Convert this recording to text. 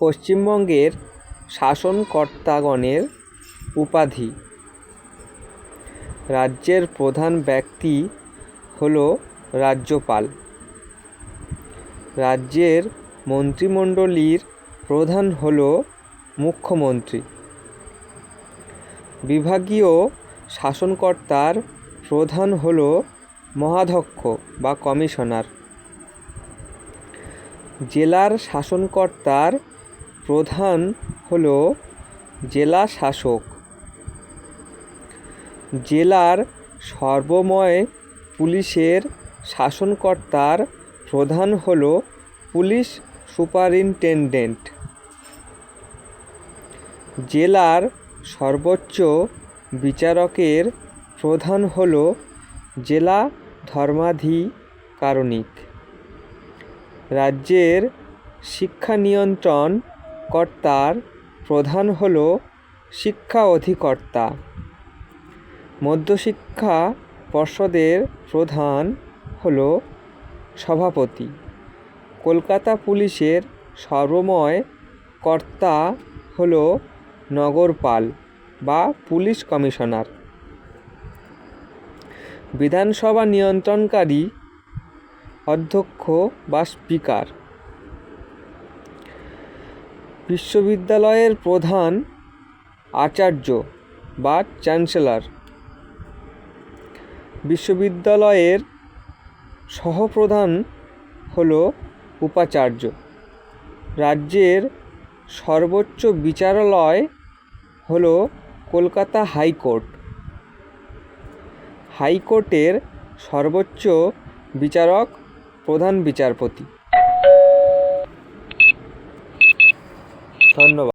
পশ্চিমবঙ্গের শাসনকর্তাগণের উপাধি। রাজ্যের প্রধান ব্যক্তি হল রাজ্যপাল। রাজ্যের মন্ত্রিমণ্ডলীর প্রধান হল মুখ্যমন্ত্রী। বিভাগীয় শাসনকর্তার প্রধান হল মহাধ্যক্ষ বা কমিশনার। জেলার শাসনকর্তার প্রধান হলো জেলাশাসক জেলার সর্বময় পুলিশের শাসনকর্তার প্রধান হল পুলিশ সুপারিনটেনডেন্ট। জেলার সর্বোচ্চ বিচারকের প্রধান হল জেলা ধর্মাধিকারণিক। রাজ্যের শিক্ষা নিয়ন্ত্রণ কর্তার প্রধান হল শিক্ষা অধিকর্তা। মধ্যশিক্ষা পর্ষদের প্রধান হল সভাপতি। কলকাতা পুলিশের সর্বময় কর্তা হল নগরপাল বা পুলিশ কমিশনার। বিধানসভা নিয়ন্ত্রণকারী অধ্যক্ষ বা স্পিকার। বিশ্ববিদ্যালয়ের প্রধান আচার্য বা চ্যান্সেলর। বিশ্ববিদ্যালয়ের সহপ্রধান হল উপাচার্য। রাজ্যের সর্বোচ্চ বিচারালয় হল কলকাতা হাইকোর্ট। হাইকোর্টের সর্বোচ্চ বিচারক প্রধান বিচারপতি। ধন্যবাদ